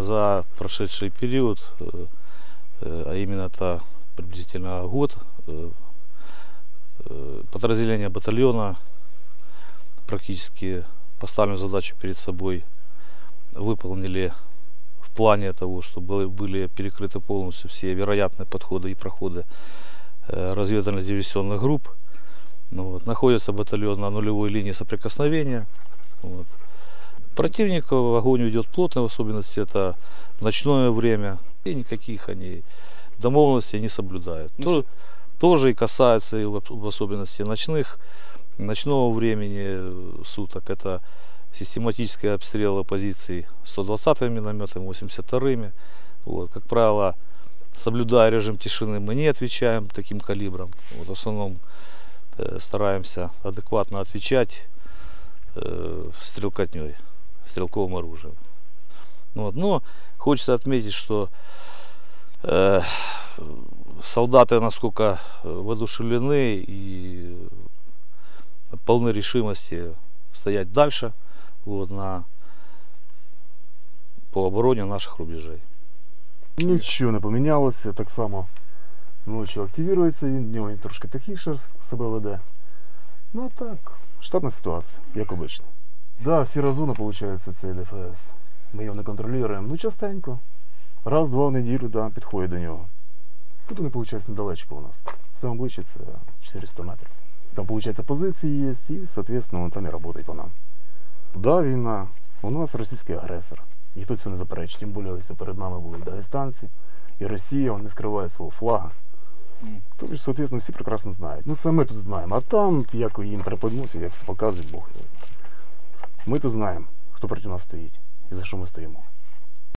За прошедший период, э, э, а именно это приблизительно год, э, подразделение батальона практически поставленную задачу перед собой выполнили в плане того, чтобы были- перекрыты полностью все вероятные подходы и проходы разведывательно-диверсионных групп. Ну, вот, находится батальон на нулевой линии соприкосновения. Вот. Противник огонь ведет плотно, в особенности это в ночное время. И никаких они домовленностей не соблюдают. Ну, То- тоже и касается и в особенности ночных, ночного времени э, суток. Это систематические обстрелы позиций 120-ми минометами, 82-ми. Вот, как правило, соблюдая режим тишины, мы не отвечаем таким калибром. Вот, в основном э, стараемся адекватно отвечать э, стрелкотней, стрелковым оружием. Ну Вот. Но хочется отметить, что э, солдаты насколько э, воодушевлены и полны решимости стоять дальше вот, на, по обороне наших рубежей. Нічого не помінялося, так само ночі активірується, він днем він трошки тихіше себе веде. Ну а так, штатна ситуація, як обично. Да, сіра зона, виходить, це ДФС. Ми його не контролюємо. Ну частенько. Раз-два в неділю да, підходить до нього. Тут вони, виходить, недалечко у нас. Саме ближче це 400 метрів. Там, виходить, позиції є, і, соответственно, вони там і працюють по нам. Да, війна. У нас російський агресор. Ніхто цього не заперечить. Тим більше ось перед нами були і дагестанці, і Росія, вони не скриває свого флага. Мгм. Тобто, соответственно, всі прекрасно знають. Ну, це ми тут знаємо. А там, як їм преподносять, як це показують, Бог його знає. Ми тут знаємо, хто проти нас стоїть і за що ми стоїмо.